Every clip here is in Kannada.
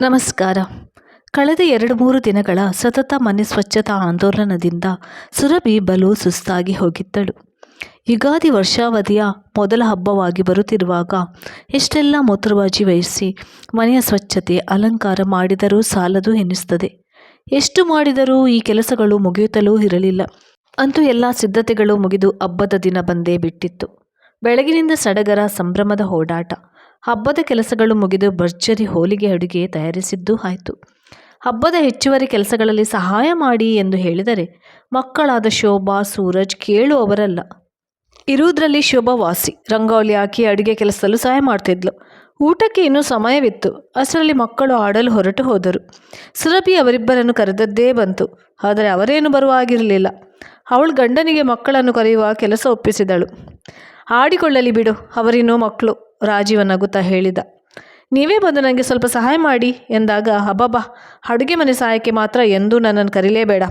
ನಮಸ್ಕಾರ. ಕಳೆದ ಎರಡು ಮೂರು ದಿನಗಳ ಸತತ ಮನೆ ಸ್ವಚ್ಛತಾ ಆಂದೋಲನದಿಂದ ಸುರಭಿ ಬಲು ಸುಸ್ತಾಗಿ ಹೋಗಿದ್ದಳು. ಯುಗಾದಿ ವರ್ಷಾವಧಿಯ ಮೊದಲ ಹಬ್ಬವಾಗಿ ಬರುತ್ತಿರುವಾಗ ಎಷ್ಟೆಲ್ಲ ಮೂತ್ರವಾಜಿ ವಹಿಸಿ ಮನೆಯ ಸ್ವಚ್ಛತೆ ಅಲಂಕಾರ ಮಾಡಿದರೂ ಸಾಲದು ಎನ್ನಿಸುತ್ತದೆ ಎಷ್ಟು ಮಾಡಿದರೂ ಈ ಕೆಲಸಗಳು ಮುಗಿಯುತ್ತಲೂ ಇರಲಿಲ್ಲ. ಅಂತೂ ಎಲ್ಲ ಸಿದ್ಧತೆಗಳು ಮುಗಿದು ಹಬ್ಬದ ದಿನ ಬಂದೇ ಬಿಟ್ಟಿತ್ತು. ಬೆಳಗಿನಿಂದ ಸಡಗರ ಸಂಭ್ರಮದ ಓಡಾಟ ಹಬ್ಬದ ಕೆಲಸಗಳು ಮುಗಿದು ಭರ್ಜರಿ ಹೋಲಿಗೆ ಅಡುಗೆ ತಯಾರಿಸಿದ್ದು ಆಯಿತು. ಹಬ್ಬದ ಹೆಚ್ಚುವರಿ ಕೆಲಸಗಳಲ್ಲಿ ಸಹಾಯ ಮಾಡಿ ಎಂದು ಹೇಳಿದರೆ ಮಕ್ಕಳಾದ ಶೋಭಾ, ಸೂರಜ್ ಕೇಳುವವರಲ್ಲ ಇರುವುದರಲ್ಲಿ ಶೋಭಾ ವಾಸಿ ರಂಗೋಲಿ ಹಾಕಿ ಅಡುಗೆ ಕೆಲಸದಲ್ಲೂ ಸಹಾಯ ಮಾಡ್ತಿದ್ಲು. ಊಟಕ್ಕೆ ಇನ್ನೂ ಸಮಯವಿತ್ತು. ಅಷ್ಟರಲ್ಲಿ ಮಕ್ಕಳು ಆಡಲು ಹೊರಟು ಹೋದರು. ಸುರಭಿ ಅವರಿಬ್ಬರನ್ನು ಕರೆದದ್ದೇ ಬಂತು. ಆದರೆ ಅವರೇನು ಬರುವ ಆಗಿರಲಿಲ್ಲ ಅವಳು ಗಂಡನಿಗೆ ಮಕ್ಕಳನ್ನು ಕರೆಯುವ ಕೆಲಸ ಒಪ್ಪಿಸಿದಳು. ಆಡಿಕೊಳ್ಳಲಿ ಬಿಡು. ಅವರಿನ್ನೂ ಮಕ್ಕಳು. ರಾಜೀವ ನಗುತ್ತಾ ಹೇಳಿದ, ನೀವೇ ಬಂದು ನನಗೆ ಸ್ವಲ್ಪ ಸಹಾಯ ಮಾಡಿ ಎಂದಾಗ, ಅಬ್ಬಬ್ಬಾ, ಅಡುಗೆ ಮನೆ ಸಹಾಯಕ್ಕೆ ಮಾತ್ರ ಎಂದೂ ನನ್ನನ್ನು ಕರೀಲೇಬೇಡ.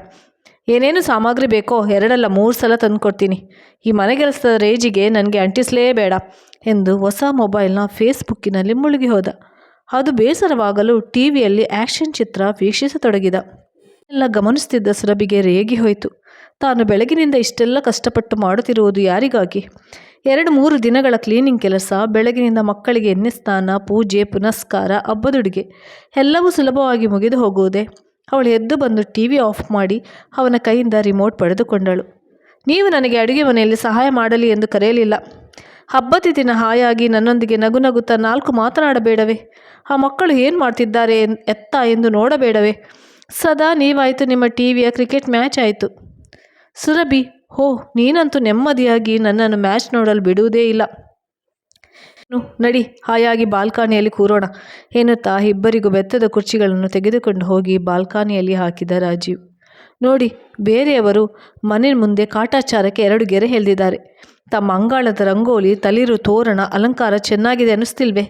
ಏನೇನು ಸಾಮಗ್ರಿ ಬೇಕೋ ಎರಡಲ್ಲ ಮೂರು ಸಲ ತಂದುಕೊಡ್ತೀನಿ. ಈ ಮನೆಗೆಲಸದ ರೇಜಿಗೆ ನನಗೆ ಅಂಟಿಸಲೇಬೇಡ ಎಂದು ಹೊಸ ಮೊಬೈಲ್ನ ಫೇಸ್ಬುಕ್ಕಿನಲ್ಲಿ ಮುಳುಗಿ ಹೋದ. ಅದು ಬೇಸರವಾಗಲು ಟಿವಿಯಲ್ಲಿ ಆ್ಯಕ್ಷನ್ ಚಿತ್ರ ವೀಕ್ಷಿಸತೊಡಗಿದ. ಎಲ್ಲ ಗಮನಿಸುತ್ತಿದ್ದ ಸುರಭಿಗೆ ರೇಗಿ ಹೋಯಿತು. ತಾನು ಬೆಳಗಿನಿಂದ ಇಷ್ಟೆಲ್ಲ ಕಷ್ಟಪಟ್ಟು ಮಾಡುತ್ತಿರುವುದು ಯಾರಿಗಾಗಿ? ಎರಡು ಮೂರು ದಿನಗಳ ಕ್ಲೀನಿಂಗ್ ಕೆಲಸ, ಬೆಳಗಿನಿಂದ ಮಕ್ಕಳಿಗೆ ಎಣ್ಣೆ ಸ್ನಾನ, ಪೂಜೆ, ಪುನಸ್ಕಾರ, ಹಬ್ಬದುಡುಗೆ ಎಲ್ಲವೂ ಸುಲಭವಾಗಿ ಮುಗಿದು ಹೋಗುವುದೇ? ಅವಳು ಎದ್ದು ಬಂದು ಟಿ ವಿ ಆಫ್ ಮಾಡಿ ಅವನ ಕೈಯಿಂದ ರಿಮೋಟ್ ಪಡೆದುಕೊಂಡಳು. ನೀವು ನನಗೆ ಅಡುಗೆ ಮನೆಯಲ್ಲಿ ಸಹಾಯ ಮಾಡಲಿ ಎಂದು ಕರೆಯಲಿಲ್ಲ. ಹಬ್ಬದ ದಿನ ಹಾಯಾಗಿ ನನ್ನೊಂದಿಗೆ ನಗು ನಗುತ್ತಾ ನಾಲ್ಕು ಮಾತನಾಡಬೇಡವೇ? ಆ ಮಕ್ಕಳು ಏನು ಮಾಡ್ತಿದ್ದಾರೆ ಎತ್ತ ಎಂದು ನೋಡಬೇಡವೇ? ಸದಾ ನೀವಾಯಿತು, ನಿಮ್ಮ ಟಿ ವಿಯ ಕ್ರಿಕೆಟ್ ಮ್ಯಾಚ್ ಆಯಿತು. ಸುರಭಿ, ಹೋ, ನೀನಂತೂ ನೆಮ್ಮದಿಯಾಗಿ ನನ್ನನ್ನು ಮ್ಯಾಚ್ ನೋಡಲು ಬಿಡುವುದೇ ಇಲ್ಲ. ನಡಿ, ಹಾಯಾಗಿ ಬಾಲ್ಕನಿಯಲ್ಲಿ ಕೂರೋಣ. ಎನ್ನುತ್ತಾ ಇಬ್ಬರಿಗೂ ಬೆತ್ತದ ಕುರ್ಚಿಗಳನ್ನು ತೆಗೆದುಕೊಂಡು ಹೋಗಿ ಬಾಲ್ಕನಿಯಲ್ಲಿ ಹಾಕಿದ ರಾಜೀವ್. ನೋಡಿ, ಬೇರೆಯವರು ಮನೆ ಮುಂದೆ ಕಾಟಾಚಾರಕ್ಕೆ ಎರಡು ಗೆರೆ ಎಳೆದಿದ್ದಾರೆ. ತಮ್ಮ ಅಂಗಾಳದ ರಂಗೋಲಿ ತಲಿರು ತೋರಣ, ಅಲಂಕಾರ ಚೆನ್ನಾಗಿದೆ ಅನ್ನಿಸ್ತಿಲ್ವೇ?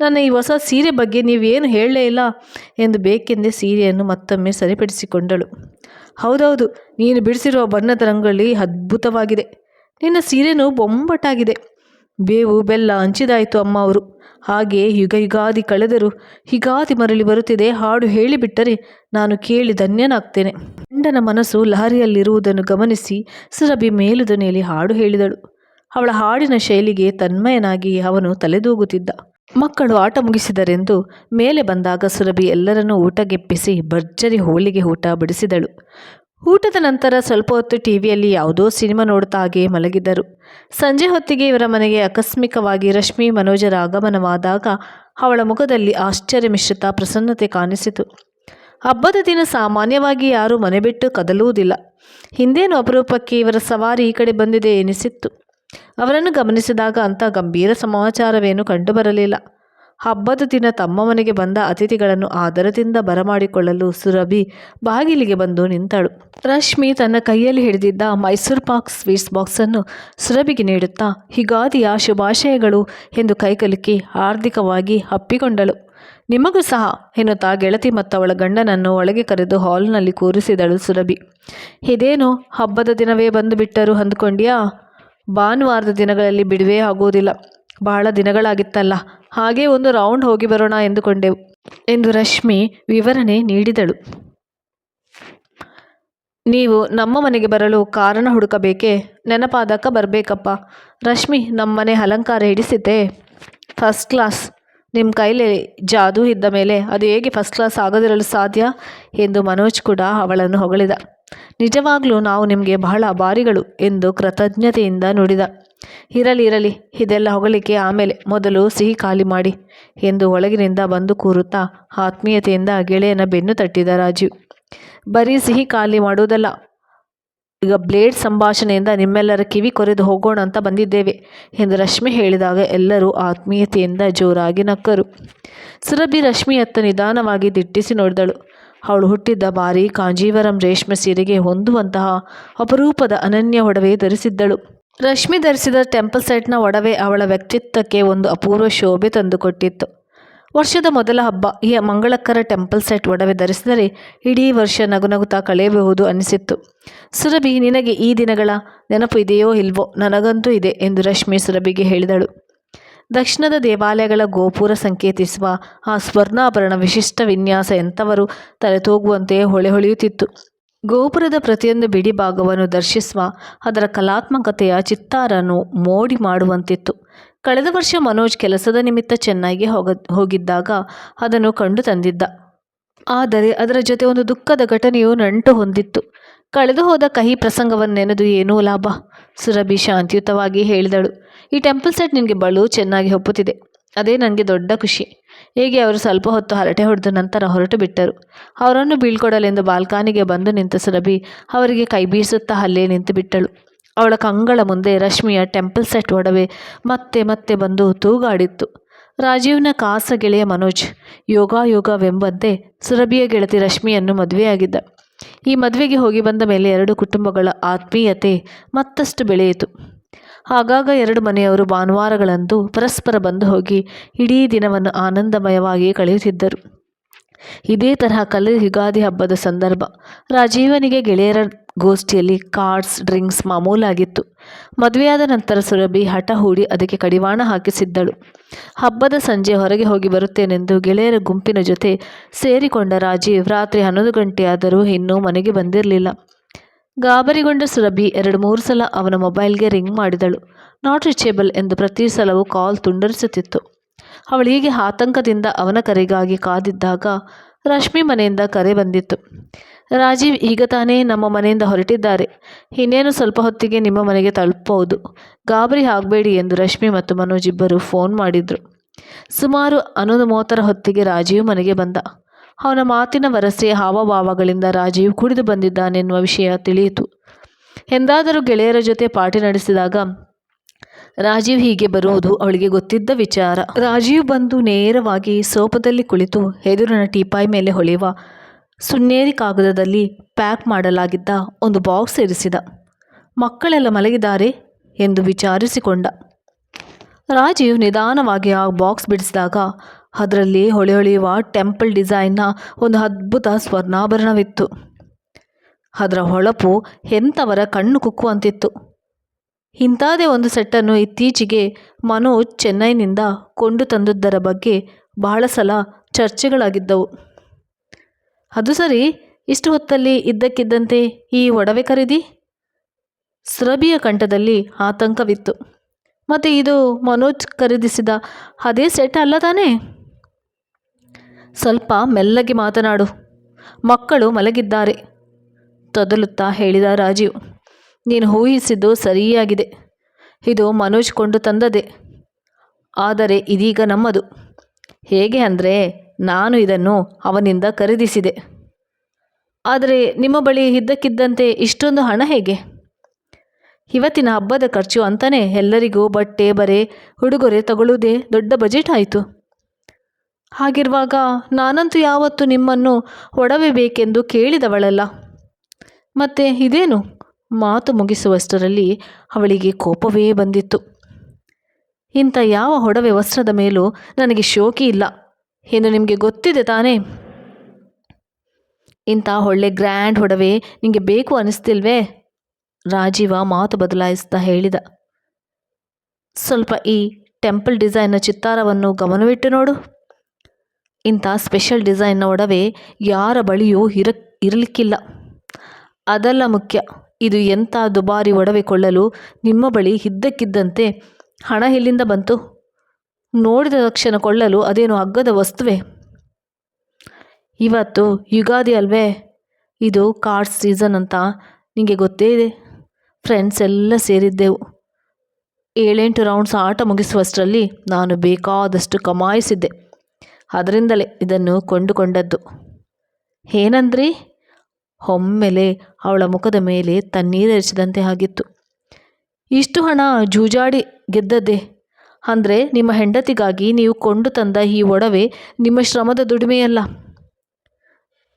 ನನ್ನ ಈ ಹೊಸ ಸೀರೆ ಬಗ್ಗೆ ನೀವೇನು ಹೇಳಲೇ ಇಲ್ಲ ಎಂದು ಬೇಕೆಂದೇ ಸೀರೆಯನ್ನು ಮತ್ತೊಮ್ಮೆ ಸರಿಪಡಿಸಿಕೊಂಡಳು. ಹೌದೌದು, ನೀನು ಬಿಡಿಸಿರುವ ಬಣ್ಣದ ರಂಗೋಲಿ ಅದ್ಭುತವಾಗಿದೆ. ನಿನ್ನ ಸೀರೆನೂ ಬೊಂಬಟಾಗಿದೆ. ಬೇವು ಬೆಲ್ಲ ಹಂಚಿದಾಯಿತು ಅಮ್ಮ ಅವರು. ಹಾಗೆ ಯುಗ ಯುಗಾದಿ ಕಳೆದರು ಯುಗಾದಿ ಮರಳಿ ಬರುತ್ತಿದೆ. ಹಾಡು ಹೇಳಿಬಿಟ್ಟರೆ ನಾನು ಕೇಳಿ ಧನ್ಯನಾಗ್ತೇನೆ. ಗಂಡನ ಮನಸ್ಸು ಲಹರಿಯಲ್ಲಿರುವುದನ್ನು ಗಮನಿಸಿ ಸುರಭಿ ಮೇಲುದನೆಯಲ್ಲಿ ಹಾಡು ಹೇಳಿದಳು. ಅವಳ ಹಾಡಿನ ಶೈಲಿಗೆ ತನ್ಮಯನಾಗಿ ಅವನು ತಲೆದೂಗುತ್ತಿದ್ದ. ಮಕ್ಕಳು ಆಟ ಮುಗಿಸಿದರೆಂದು ಮೇಲೆ ಬಂದಾಗ ಸುರಭಿ ಎಲ್ಲರನ್ನೂ ಊಟಗೆಪ್ಪಿಸಿ ಭರ್ಜರಿ ಹೋಳಿಗೆ ಊಟ ಬಡಿಸಿದಳು. ಊಟದ ನಂತರ ಸ್ವಲ್ಪ ಹೊತ್ತು ಟಿವಿಯಲ್ಲಿ ಯಾವುದೋ ಸಿನಿಮಾ ನೋಡ್ತಾ ಹಾಗೆ ಮಲಗಿದರು ಸಂಜೆ ಹೊತ್ತಿಗೆ ಇವರ ಮನೆಗೆ ಆಕಸ್ಮಿಕವಾಗಿ ರಶ್ಮಿ ಮನೋಜರ ಆಗಮನವಾದಾಗ ಅವಳ ಮುಖದಲ್ಲಿ ಆಶ್ಚರ್ಯ ಮಿಶ್ರಿತ ಪ್ರಸನ್ನತೆ ಕಾಣಿಸಿತು. ಹಬ್ಬದ ದಿನ ಸಾಮಾನ್ಯವಾಗಿ ಯಾರೂ ಮನೆ ಬಿಟ್ಟು ಕದಲುವುದಿಲ್ಲ. ಹಿಂದೇನು ಅಪರೂಪಕ್ಕೆ ಇವರ ಸವಾರಿ ಈ ಕಡೆ ಬಂದಿದೆ ಎನಿಸಿತ್ತು. ಅವರನ್ನು ಗಮನಿಸಿದಾಗ ಅಂಥ ಗಂಭೀರ ಸಮಾಚಾರವೇನು ಕಂಡುಬರಲಿಲ್ಲ. ಹಬ್ಬದ ದಿನ ತಮ್ಮ ಮನೆಗೆ ಬಂದ ಅತಿಥಿಗಳನ್ನು ಆದರದಿಂದ ಬರಮಾಡಿಕೊಳ್ಳಲು ಸುರಭಿ ಬಾಗಿಲಿಗೆ ಬಂದು ನಿಂತಳು. ರಶ್ಮಿ ತನ್ನ ಕೈಯಲ್ಲಿ ಹಿಡಿದಿದ್ದ ಮೈಸೂರು ಪಾಕ್ ಸ್ವೀಟ್ಸ್ ಬಾಕ್ಸನ್ನು ಸುರಭಿಗೆ ನೀಡುತ್ತಾ ಹೀಗಾದಿಯ ಶುಭಾಶಯಗಳು ಎಂದು ಕೈಕಲುಕಿ ಆರ್ಥಿಕವಾಗಿ ಅಪ್ಪಿಕೊಂಡಳು. ನಿಮಗೂ ಸಹ ಎನ್ನುತ್ತಾ ಗೆಳತಿ ಮತ್ತವಳ ಗಂಡನನ್ನು ಒಳಗೆ ಕರೆದು ಹಾಲ್ನಲ್ಲಿ ಕೂರಿಸಿದಳು ಸುರಭಿ. ಇದೇನು, ಹಬ್ಬದ ದಿನವೇ ಬಂದು ಬಿಟ್ಟರು ಅಂದ್ಕೊಂಡ್ಯಾ? ಭಾನುವಾರದ ದಿನಗಳಲ್ಲಿ ಬಿಡುವೆ ಆಗುವುದಿಲ್ಲ. ಬಹಳ ದಿನಗಳಾಗಿತ್ತಲ್ಲ. ಹಾಗೆ ಒಂದು ರೌಂಡ್ ಹೋಗಿ ಬರೋಣ ಎಂದುಕೊಂಡೆವು. ಎಂದು ರಶ್ಮಿ ವಿವರಣೆ ನೀಡಿದಳು. ನೀವು ನಮ್ಮ ಮನೆಗೆ ಬರಲು ಕಾರಣ ಹುಡುಕಬೇಕೇ? ನೆನಪಾದಕ್ಕ ಬರಬೇಕಪ್ಪ. ರಶ್ಮಿ ನಮ್ಮನೆ ಅಲಂಕಾರ ಹಿಡಿಸಿದ್ದೆ. ಫಸ್ಟ್ ಕ್ಲಾಸ್ ನಿಮ್ಮ ಕೈಲಿ ಜಾದು ಇದ್ದ ಮೇಲೆ ಅದು ಹೇಗೆ ಫಸ್ಟ್ ಕ್ಲಾಸ್ ಆಗದಿರಲು ಸಾಧ್ಯ? ಎಂದು ಮನೋಜ್ ಕೂಡ ಅವಳನ್ನು ಹೊಗಳಿದ. ನಿಜವಾಗ್ಲೂ ನಾವು ನಿಮಗೆ ಬಹಳ ಭಾರಿಗಳು ಎಂದು ಕೃತಜ್ಞತೆಯಿಂದ ನುಡಿದ. ಇರಲಿ ಇರಲಿ, ಇದೆಲ್ಲ ಹೊಗಳಿಕೆ ಆಮೇಲೆ ಮೊದಲು ಸಿಹಿ ಖಾಲಿ ಮಾಡಿ ಎಂದು ಒಳಗಿನಿಂದ ಬಂದು ಕೂರುತ್ತಾ ಆತ್ಮೀಯತೆಯಿಂದ ಗೆಳೆಯನ ಬೆನ್ನು ತಟ್ಟಿದ ರಾಜೀವ್. ಬರೀ ಸಿಹಿ ಖಾಲಿ ಮಾಡುವುದಲ್ಲ, ಈಗ ಬ್ಲೇಡ್ ಸಂಭಾಷಣೆಯಿಂದ ನಿಮ್ಮೆಲ್ಲರ ಕಿವಿ ಕೊರೆದು ಹೋಗೋಣ ಅಂತ ಬಂದಿದ್ದೇವೆ ಎಂದು ರಶ್ಮಿ ಹೇಳಿದಾಗ ಎಲ್ಲರೂ ಆತ್ಮೀಯತೆಯಿಂದ ಜೋರಾಗಿ ನಕ್ಕರು. ಸುರಭಿ ರಶ್ಮಿಯತ್ತ ನಿಧಾನವಾಗಿ ದಿಟ್ಟಿಸಿ ನೋಡಿದಳು. ಅವಳು ಹುಟ್ಟಿದ್ದ ಬಾರಿ ಕಾಂಜೀವರಂ ರೇಷ್ಮೆ ಸೀರೆಗೆ ಹೊಂದುವಂತಹ ಅಪರೂಪದ ಅನನ್ಯ ಒಡವೆ ಧರಿಸಿದ್ದಳು. ರಶ್ಮಿ ಧರಿಸಿದ ಟೆಂಪಲ್ ಸೆಟ್ನ ಒಡವೆ ಅವಳ ವ್ಯಕ್ತಿತ್ವಕ್ಕೆ ಒಂದು ಅಪೂರ್ವ ಶೋಭೆ ತಂದುಕೊಟ್ಟಿತ್ತು. ವರ್ಷದ ಮೊದಲ ಹಬ್ಬ, ಈ ಮಂಗಳಕರ ಟೆಂಪಲ್ ಸೆಟ್ ಒಡವೆ ಧರಿಸಿದರೆ ಇಡೀ ವರ್ಷ ನಗುನಗುತ್ತಾ ಕಳೆಯಬಹುದು ಅನಿಸಿತ್ತು. ಸುರಭಿ, ನಿನಗೆ ಈ ದಿನಗಳ ನೆನಪು ಇದೆಯೋ ಇಲ್ವೋ? ನನಗಂತೂ ಇದೆ ಎಂದು ರಶ್ಮಿ ಸುರಭಿಗೆ ಹೇಳಿದಳು. ದಕ್ಷಿಣದ ದೇವಾಲಯಗಳ ಗೋಪುರ ಸಂಕೇತಿಸುವ ಆ ಸ್ವರ್ಣಾಭರಣ ವಿಶಿಷ್ಟ ವಿನ್ಯಾಸ ಎಂಥವರು ತಲೆತೂಗುವಂತೆ ಹೊಳೆ ಹೊಳೆಯುತ್ತಿತ್ತು. ಗೋಪುರದ ಪ್ರತಿಯೊಂದು ಬಿಡಿ ಭಾಗವನ್ನು ದರ್ಶಿಸುವ ಅದರ ಕಲಾತ್ಮಕತೆಯ ಚಿತ್ತಾರನ್ನು ಮೋಡಿ ಮಾಡುವಂತಿತ್ತು. ಕಳೆದ ವರ್ಷ ಮನೋಜ್ ಕೆಲಸದ ನಿಮಿತ್ತ ಚೆನ್ನಾಗಿ ಹೋಗ, ಹೋಗಿದ್ದಾಗ ಅದನ್ನು ಕಂಡು ತಂದಿದ್ದ. ಆದರೆ ಅದರ ಜೊತೆ ಒಂದು ದುಃಖದ ಘಟನೆಯು ನಂಟು ಹೊಂದಿತ್ತು. ಕಳೆದು ಹೋದ ಕಹಿ ಪ್ರಸಂಗವನ್ನೆನೆದು ಏನೂ ಲಾಭ? ಸುರಭಿ ಶಾಂತಿಯುತವಾಗಿ ಹೇಳಿದಳು. ಈ ಟೆಂಪಲ್ ಸೆಟ್ ನಿನಗೆ ಬಲು ಚೆನ್ನಾಗಿ ಒಪ್ಪುತ್ತಿದೆ. ಅದೇ ನನಗೆ ದೊಡ್ಡ ಖುಷಿ. ಹೇಗೆ ಅವರು ಸ್ವಲ್ಪ ಹೊತ್ತು ಹರಟೆ ಹೊಡೆದ ನಂತರ ಹೊರಟು ಬಿಟ್ಟರು. ಅವರನ್ನು ಬೀಳ್ಕೊಡಲೆಂದು ಬಾಲ್ಕಾನಿಗೆ ಬಂದು ನಿಂತ ಸುರಭಿ ಅವರಿಗೆ ಕೈ ಬೀಸುತ್ತಾ ಅಲ್ಲೇ ನಿಂತು ಬಿಟ್ಟಳು. ಅವಳ ಕಂಗಳ ಮುಂದೆ ರಶ್ಮಿಯ ಟೆಂಪಲ್ ಸೆಟ್ ಒಡವೆ ಮತ್ತೆ ಮತ್ತೆ ಬಂದು ತೂಗಾಡಿತ್ತು. ರಾಜೀವ್ನ ಕಾಸ ಗೆಳೆಯ ಮನೋಜ್ ಯೋಗಾಯೋಗವೆಂಬಂತೆ ಸುರಭಿಯ ಗೆಳತಿ ರಶ್ಮಿಯನ್ನು ಮದುವೆಯಾಗಿದ್ದ. ಈ ಮದುವೆಗೆ ಹೋಗಿ ಬಂದ ಮೇಲೆ ಎರಡು ಕುಟುಂಬಗಳ ಆತ್ಮೀಯತೆ ಮತ್ತಷ್ಟು ಬೆಳೆಯಿತು. ಆಗಾಗ ಎರಡು ಮನೆಯವರು ಭಾನುವಾರಗಳಂದು ಪರಸ್ಪರ ಬಂದು ಹೋಗಿ ಇಡೀ ದಿನವನ್ನು ಆನಂದಮಯವಾಗಿ ಕಳೆಯುತ್ತಿದ್ದರು. ಇದೇ ತರಹ ಕಲೆ ಯುಗಾದಿ ಹಬ್ಬದ ಸಂದರ್ಭ. ರಾಜೀವನಿಗೆ ಗೆಳೆಯರ ಗೋಷ್ಠಿಯಲ್ಲಿ ಕಾರ್ಡ್ಸ್, ಡ್ರಿಂಕ್ಸ್ ಮಾಮೂಲಾಗಿತ್ತು. ಮದುವೆಯಾದ ನಂತರ ಸುರಭಿ ಹಠ ಹೂಡಿ ಅದಕ್ಕೆ ಕಡಿವಾಣ ಹಾಕಿಸಿದ್ದಳು ಹಬ್ಬದ ಸಂಜೆ ಹೊರಗೆ ಹೋಗಿ ಬರುತ್ತೇನೆಂದು ಗೆಳೆಯರ ಗುಂಪಿನ ಜೊತೆ ಸೇರಿಕೊಂಡ ರಾಜೀವ್ ರಾತ್ರಿ ಹನ್ನೊಂದು ಗಂಟೆಯಾದರೂ ಇನ್ನೂ ಮನೆಗೆ ಬಂದಿರಲಿಲ್ಲ. ಗಾಬರಿಗೊಂಡ ಸುರಭಿ ಎರಡು ಮೂರು ಸಲ ಅವನ ಮೊಬೈಲ್ಗೆ ರಿಂಗ್ ಮಾಡಿದಳು. ನಾಟ್ ರೀಚೇಬಲ್ ಎಂದು ಪ್ರತಿ ಸಲವೂ ಕಾಲ್ ತುಂಡರಿಸುತ್ತಿತ್ತು. ಅವಳು ಹೀಗೆ ಆತಂಕದಿಂದ ಅವನ ಕರೆಗಾಗಿ ಕಾದಿದ್ದಾಗ ರಶ್ಮಿ ಮನೆಯಿಂದ ಕರೆ ಬಂದಿತ್ತು. ರಾಜೀವ್ ಈಗ ತಾನೇ ನಮ್ಮ ಮನೆಯಿಂದ ಹೊರಟಿದ್ದಾರೆ. ಇನ್ನೇನು ಸ್ವಲ್ಪ ಹೊತ್ತಿಗೆ ನಿಮ್ಮ ಮನೆಗೆ ತಲುಪಬಹುದು. ಗಾಬರಿ ಆಗಬೇಡಿ ಎಂದು ರಶ್ಮಿ ಮತ್ತು ಮನೋಜ್ ಇಬ್ಬರು ಫೋನ್ ಮಾಡಿದರು. ಸುಮಾರು ಹನ್ನೊಂದು ಮೂವತ್ತರ ಹೊತ್ತಿಗೆ ರಾಜೀವ್ ಮನೆಗೆ ಬಂದ. ಅವನ ಮಾತಿನ ವರಸೆ ಹಾವಭಾವಗಳಿಂದ ರಾಜೀವ್ ಕುಡಿದು ಬಂದಿದ್ದಾನೆನ್ನುವ ವಿಷಯ ತಿಳಿಯಿತು. ಎಂದಾದರೂ ಗೆಳೆಯರ ಜೊತೆ ಪಾರ್ಟಿ ನಡೆಸಿದಾಗ ರಾಜೀವ್ ಹೀಗೆ ಬರುವುದು ಅವಳಿಗೆ ಗೊತ್ತಿದ್ದ ವಿಚಾರ. ರಾಜೀವ್ ಬಂದು ನೇರವಾಗಿ ಸೋಪದಲ್ಲಿ ಕುಳಿತು ಎದುರಿನ ಟೀಪಾಯಿ ಮೇಲೆ ಹೊಳೆಯುವ ಸುಣ್ಣೇರಿ ಕಾಗದದಲ್ಲಿ ಪ್ಯಾಕ್ ಮಾಡಲಾಗಿದ್ದ ಒಂದು ಬಾಕ್ಸ್ ಇರಿಸಿದ. ಮಕ್ಕಳೆಲ್ಲ ಮಲಗಿದ್ದಾರೆ ಎಂದು ವಿಚಾರಿಸಿಕೊಂಡ. ರಾಜೀವ್ ನಿಧಾನವಾಗಿ ಆ ಬಾಕ್ಸ್ ಬಿಡಿಸಿದಾಗ ಅದರಲ್ಲಿ ಹೊಳೆ ಹೊಳೆಯುವ ಟೆಂಪಲ್ ಡಿಸೈನ್ನ ಒಂದು ಅದ್ಭುತ ಸ್ವರ್ಣಾಭರಣವಿತ್ತು. ಅದರ ಹೊಳಪು ಎಂಥವರ ಕಣ್ಣು ಕುಕ್ಕುವಂತಿತ್ತು. ಇಂಥದೇ ಒಂದು ಸೆಟ್ಟನ್ನು ಇತ್ತೀಚೆಗೆ ಮನೋಜ್ ಚೆನ್ನೈನಿಂದ ಕೊಂಡು ತಂದದ್ದರ ಬಗ್ಗೆ ಬಹಳ ಸಲ ಚರ್ಚೆಗಳಾಗಿದ್ದವು. ಅದು ಸರಿ, ಇಷ್ಟು ಹೊತ್ತಲ್ಲಿ ಇದ್ದಕ್ಕಿದ್ದಂತೆ ಈ ಒಡವೆ ಖರೀದಿ? ಸ್ರಬಿಯ ಕಂಠದಲ್ಲಿ ಆತಂಕವಿತ್ತು. ಮತ್ತು ಇದು ಮನೋಜ್ ಖರೀದಿಸಿದ ಅದೇ ಸೆಟ್ ಅಲ್ಲ ತಾನೇ? ಸ್ವಲ್ಪ ಮೆಲ್ಲಗೆ ಮಾತನಾಡು. ಮಕ್ಕಳು ಮಲಗಿದ್ದಾರೆ, ತೊದಲುತ್ತಾ ಹೇಳಿದ ರಾಜೀವ್. ನೀನು ಊಹಿಸಿದ್ದು ಸರಿಯಾಗಿದೆ. ಇದು ಮನೋಜ್ ಕೊಂಡು ತಂದದೆ ಆದರೆ ಇದೀಗ ನಮ್ಮದು. ಹೇಗೆ ಅಂದರೆ ನಾನು ಇದನ್ನು ಅವನಿಂದ ಖರೀದಿಸಿದೆ. ಆದರೆ ನಿಮ್ಮ ಬಳಿ ಇದ್ದಕ್ಕಿದ್ದಂತೆ ಇಷ್ಟೊಂದು ಹಣ ಹೇಗೆ? ಇವತ್ತಿನ ಹಬ್ಬದ ಖರ್ಚು ಅಂತಲೇ ಎಲ್ಲರಿಗೂ ಬಟ್ಟೆ, ಬರೆ, ಉಡುಗೊರೆ ತಗೊಳ್ಳುವುದೇ ದೊಡ್ಡ ಬಜೆಟ್ ಆಯಿತು. ಹಾಗಿರುವಾಗ ನಾನಂತೂ ಯಾವತ್ತು ನಿಮ್ಮನ್ನು ಒಡವೆ ಬೇಕೆಂದು ಕೇಳಿದವಳಲ್ಲ. ಮತ್ತೆ ಇದೇನು? ಮಾತು ಮುಗಿಸುವಷ್ಟರಲ್ಲಿ ಅವಳಿಗೆ ಕೋಪವೇ ಬಂದಿತ್ತು. ಇಂಥ ಯಾವ ಒಡವೆ ವಸ್ತ್ರದ ಮೇಲೂ ನನಗೆ ಶೋಕಿ ಇಲ್ಲ. ಎಂದು ನಿಮಗೆ ಗೊತ್ತಿದೆ ತಾನೇ? ಇಂಥ ಒಳ್ಳೆ ಗ್ರ್ಯಾಂಡ್ ಒಡವೆ ನಿಮಗೆ ಬೇಕು ಅನಿಸ್ತಿಲ್ವೇ? ರಾಜೀವ ಮಾತು ಬದಲಾಯಿಸ್ತಾ ಹೇಳಿದ. ಸ್ವಲ್ಪ ಈ ಟೆಂಪಲ್ ಡಿಸೈನ್ನ ಚಿತ್ತಾರವನ್ನು ಗಮನವಿಟ್ಟು ನೋಡು. ಇಂಥ ಸ್ಪೆಷಲ್ ಡಿಸೈನ್ನ ಒಡವೆ ಯಾರ ಬಳಿಯೂ ಇರ, ಇರಲಿಕ್ಕಿಲ್ಲ. ಅದೆಲ್ಲ ಮುಖ್ಯ. ಇದು ಎಂಥ ದುಬಾರಿ ಒಡವೆ ಕೊಳ್ಳಲು ನಿಮ್ಮ ಬಳಿ ಇದ್ದಕ್ಕಿದ್ದಂತೆ ಹಣ ಎಲ್ಲಿಂದ ಬಂತು? ನೋಡಿದ ತಕ್ಷಣ ಕೊಳ್ಳಲು ಅದೇನು ಅಗ್ಗದ ವಸ್ತುವೆ. ಇವತ್ತು ಯುಗಾದಿ ಅಲ್ವೇ? ಇದು ಕಾರ್ಡ್ಸ್ ಸೀಸನ್ ಅಂತ ನಿಮಗೆ ಗೊತ್ತೇ ಇದೆ. ಫ್ರೆಂಡ್ಸ್ ಎಲ್ಲ ಸೇರಿದ್ದೆವು. ಏಳೆಂಟು ರೌಂಡ್ಸ್ ಆಟ ಮುಗಿಸುವಷ್ಟರಲ್ಲಿ ನಾನು ಬೇಕಾದಷ್ಟು ಕಮಾಯಿಸಿದ್ದೆ. ಅದರಿಂದಲೇ ಇದನ್ನು ಕೊಂಡುಕೊಂಡದ್ದು. ಏನಂದ್ರಿ? ಒಮ್ಮೆಲೆ ಅವಳ ಮುಖದ ಮೇಲೆ ತಣ್ಣೀರೆರಚಿದಂತೆ ಆಗಿತ್ತು. ಇಷ್ಟು ಹಣ ಜೂಜಾಡಿ ಗೆದ್ದದ್ದೇ? ಅಂದರೆ ನಿಮ್ಮ ಹೆಂಡತಿಗಾಗಿ ನೀವು ಕೊಂಡು ತಂದ ಈ ಒಡವೆ ನಿಮ್ಮ ಶ್ರಮದ ದುಡಿಮೆಯಲ್ಲ.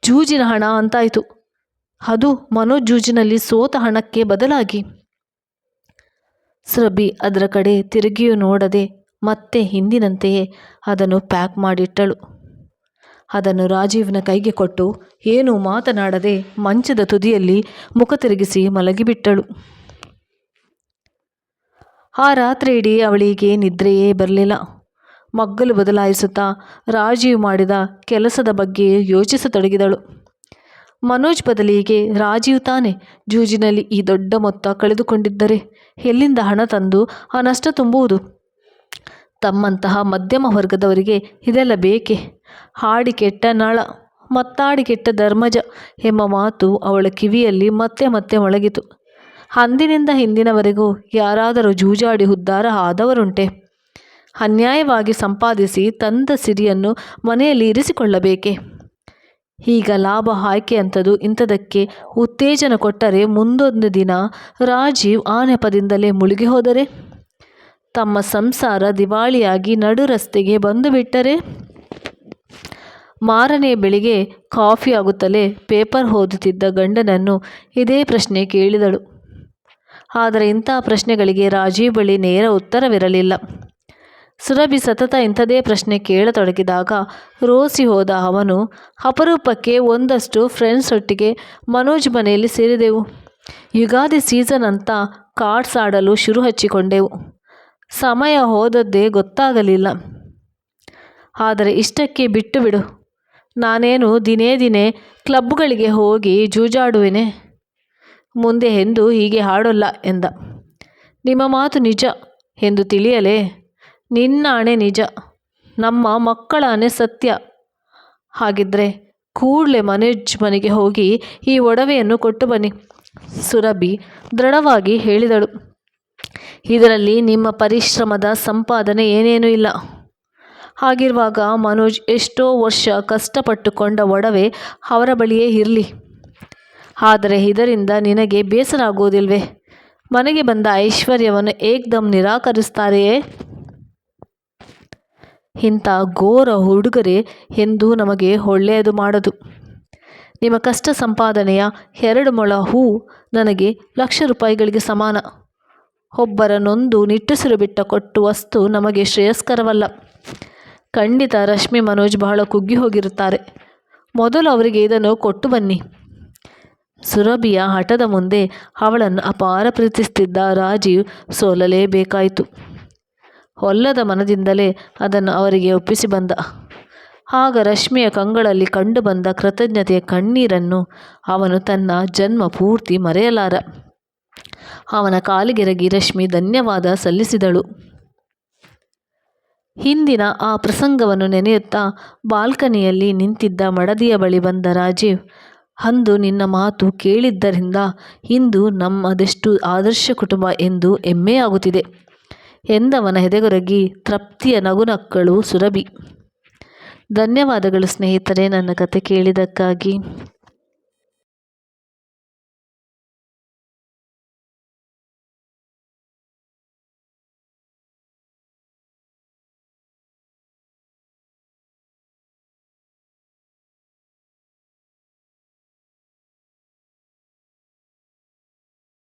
ಜೂಜಿನ ಹಣ ಅಂತಾಯಿತು. ಅದು ಮನೋಜ್ ಜೂಜಿನಲ್ಲಿ ಸೋತ ಹಣಕ್ಕೆ ಬದಲಾಗಿ. ಸ್ರಬಿ ಅದರ ಕಡೆ ತಿರುಗಿಯೂ ನೋಡದೆ ಮತ್ತೆ ಹಿಂದಿನಂತೆಯೇ ಅದನ್ನು ಪ್ಯಾಕ್ ಮಾಡಿಟ್ಟಳು. ಅದನ್ನು ರಾಜೀವ್ನ ಕೈಗೆ ಕೊಟ್ಟು ಏನೂ ಮಾತನಾಡದೆ ಮಂಚದ ತುದಿಯಲ್ಲಿ ಮುಖ ತಿರುಗಿಸಿ ಮಲಗಿಬಿಟ್ಟಳು. ಆ ರಾತ್ರಿ ಇಡೀ ಅವಳಿಗೆ ನಿದ್ರೆಯೇ ಬರಲಿಲ್ಲ. ಮಗ್ಗಲು ಬದಲಾಯಿಸುತ್ತಾ ರಾಜೀವ್ ಮಾಡಿದ ಕೆಲಸದ ಬಗ್ಗೆ ಯೋಚಿಸತೊಡಗಿದಳು. ಮನೋಜ್ ಬದಲಿಗೆ ರಾಜೀವ್ ತಾನೇ ಜೂಜಿನಲ್ಲಿ ಈ ದೊಡ್ಡ ಮೊತ್ತ ಕಳೆದುಕೊಂಡಿದ್ದರೆ ಎಲ್ಲಿಂದ ಹಣ ತಂದು ಆ ನಷ್ಟ ತುಂಬುವುದು? ತಮ್ಮಂತಹ ಮಧ್ಯಮ ವರ್ಗದವರಿಗೆ ಇದೆಲ್ಲ ಬೇಕೆ? ಹಾಡಿ ಕೆಟ್ಟ ನಳ, ಮತ್ತಾಡಿ ಕೆಟ್ಟ ಧರ್ಮಜ ಎಂಬ ಮಾತು ಅವಳ ಕಿವಿಯಲ್ಲಿ ಮತ್ತೆ ಮತ್ತೆ ಮೊಳಗಿತು. ಅಂದಿನಿಂದ ಹಿಂದಿನವರೆಗೂ ಯಾರಾದರೂ ಜೂಜಾಡಿ ಉದ್ಧಾರ ಆದವರುಂಟೆ. ಅನ್ಯಾಯವಾಗಿ ಸಂಪಾದಿಸಿ ತಂದ ಸಿರಿಯನ್ನು ಮನೆಯಲ್ಲಿ ಇರಿಸಿಕೊಳ್ಳಬೇಕೆ? ಈಗ ಲಾಭ ಆಯ್ಕೆ ಅಂಥದ್ದು ಇಂಥದಕ್ಕೆ ಉತ್ತೇಜನ ಕೊಟ್ಟರೆ ಮುಂದೊಂದು ದಿನ ರಾಜೀವ್ ಆ ನೆಪದಿಂದಲೇ ಮುಳುಗಿ ಹೋದರೆ? ತಮ್ಮ ಸಂಸಾರ ದಿವಾಳಿಯಾಗಿ ನಡು ರಸ್ತೆಗೆ ಬಂದು ಬಿಟ್ಟರೆ? ಮಾರನೇ ಬೆಳಿಗ್ಗೆ ಕಾಫಿ ಆಗುತ್ತಲೇ ಪೇಪರ್ ಓದುತ್ತಿದ್ದ ಗಂಡನನ್ನು ಇದೇ ಪ್ರಶ್ನೆ ಕೇಳಿದಳು. ಆದರೆ ಇಂಥ ಪ್ರಶ್ನೆಗಳಿಗೆ ರಾಜೀವ್ ಬಳಿ ನೇರ ಉತ್ತರವಿರಲಿಲ್ಲ. ಸುರಭಿ ಸತತ ಇಂಥದೇ ಪ್ರಶ್ನೆ ಕೇಳತೊಡಗಿದಾಗ ರೋಸಿ ಹೋದ ಅವನು, ಅಪರೂಪಕ್ಕೆ ಒಂದಷ್ಟು ಫ್ರೆಂಡ್ಸ್ ಒಟ್ಟಿಗೆ ಮನೋಜ್ ಮನೆಯಲ್ಲಿ ಸೇರಿದೆವು. ಯುಗಾದಿ ಸೀಸನ್ ಅಂತ ಕಾರ್ಡ್ಸ್ ಆಡಲು ಶುರು ಹಚ್ಚಿಕೊಂಡೆವು. ಸಮಯ ಹೋದದ್ದೇ ಗೊತ್ತಾಗಲಿಲ್ಲ. ಆದರೆ ಇಷ್ಟಕ್ಕೆ ಬಿಟ್ಟು ಬಿಡು. ನಾನೇನು ದಿನೇ ದಿನೇ ಕ್ಲಬ್ಗಳಿಗೆ ಹೋಗಿ ಜೂಜಾಡುವೆನೆ? ಮುಂದೆ ಎಂದು ಹೀಗೆ ಹಾಡೋಲ್ಲ ಎಂದ. ನಿಮ್ಮ ಮಾತು ನಿಜ ಎಂದು ತಿಳಿಯಲೇ? ನಿನ್ನ ಅಣೆ ನಿಜ. ನಮ್ಮ ಮಕ್ಕಳ ಅಣೆ ಸತ್ಯ. ಹಾಗಿದ್ರೆ ಕೂಡಲೇ ಮನೇಜ್ ಮನೆಗೆ ಹೋಗಿ ಈ ಒಡವೆಯನ್ನು ಕೊಟ್ಟು ಬನ್ನಿ. ಸುರಭಿ ದೃಢವಾಗಿ ಹೇಳಿದಳು. ಇದರಲ್ಲಿ ನಿಮ್ಮ ಪರಿಶ್ರಮದ ಸಂಪಾದನೆ ಏನೇನೂ ಇಲ್ಲ. ಹಾಗಿರುವಾಗ ಮನೋಜ್ ಎಷ್ಟೋ ವರ್ಷ ಕಷ್ಟಪಟ್ಟುಕೊಂಡ ಒಡವೆ ಅವರ ಬಳಿಯೇ ಇರಲಿ. ಆದರೆ ಇದರಿಂದ ನಿನಗೆ ಬೇಸರ ಆಗುವುದಿಲ್ವೇ ಮನೆಗೆ ಬಂದ ಐಶ್ವರ್ಯವನ್ನು ಏಕ್ದಮ್ ನಿರಾಕರಿಸ್ತಾರೆಯೇ? ಇಂಥ ಘೋರ ಹುಡುಗರೆ ಎಂದು ನಮಗೆ ಒಳ್ಳೆಯದು ಮಾಡದು. ನಿಮ್ಮ ಕಷ್ಟ ಸಂಪಾದನೆಯ ಎರಡು ಮೊಳ ಹೂ ನನಗೆ ಲಕ್ಷ ರೂಪಾಯಿಗಳಿಗೆ ಸಮಾನ. ಒಬ್ಬರ ನೊಂದು ನಿಟ್ಟುಸಿರು ಬಿಟ್ಟ ಕೊಟ್ಟು ವಸ್ತು ನಮಗೆ ಶ್ರೇಯಸ್ಕರವಲ್ಲ. ಖಂಡಿತ ರಶ್ಮಿ ಮನೋಜ್ ಬಹಳ ಕುಗ್ಗಿ ಹೋಗಿರುತ್ತಾರೆ. ಮೊದಲು ಅವರಿಗೆ ಇದನ್ನು ಕೊಟ್ಟು ಬನ್ನಿ. ಸುರಭಿಯ ಹಠದ ಮುಂದೆ ಅವಳನ್ನು ಅಪಾರ ಪ್ರೀತಿಸುತ್ತಿದ್ದ ರಾಜೀವ್ ಸೋಲಲೇಬೇಕಾಯಿತು. ಒಲ್ಲದ ಮನದಿಂದಲೇ ಅದನ್ನು ಅವರಿಗೆ ಒಪ್ಪಿಸಿ ಬಂದ. ಆಗ ರಶ್ಮಿಯ ಕಂಗಳಲ್ಲಿ ಕಂಡುಬಂದ ಕೃತಜ್ಞತೆಯ ಕಣ್ಣೀರನ್ನು ಅವನು ತನ್ನ ಜನ್ಮ ಪೂರ್ತಿ ಮರೆಯಲಾರ. ಅವನ ಕಾಲಿಗೆರಗಿ ರಶ್ಮಿ ಧನ್ಯವಾದ ಸಲ್ಲಿಸಿದಳು. ಹಿಂದಿನ ಆ ಪ್ರಸಂಗವನ್ನು ನೆನೆಯುತ್ತಾ ಬಾಲ್ಕನಿಯಲ್ಲಿ ನಿಂತಿದ್ದ ಮಡದಿಯ ಬಳಿ ಬಂದ ರಾಜೀವ್ ಅಂದು ನಿನ್ನ ಮಾತು ಕೇಳಿದ್ದರಿಂದ ಇಂದು ನಮ್ಮದೆಷ್ಟು ಆದರ್ಶ ಕುಟುಂಬ ಎಂದು ಹೆಮ್ಮೆಯಾಗುತ್ತಿದೆ ಎಂದವನ ಎದೆಗೊರಗಿ ತೃಪ್ತಿಯ ನಗುನಕ್ಕಳು ಸುರಭಿ. ಧನ್ಯವಾದಗಳು ಸ್ನೇಹಿತರೆ ನನ್ನ ಕತೆ ಕೇಳಿದ್ದಕ್ಕಾಗಿ.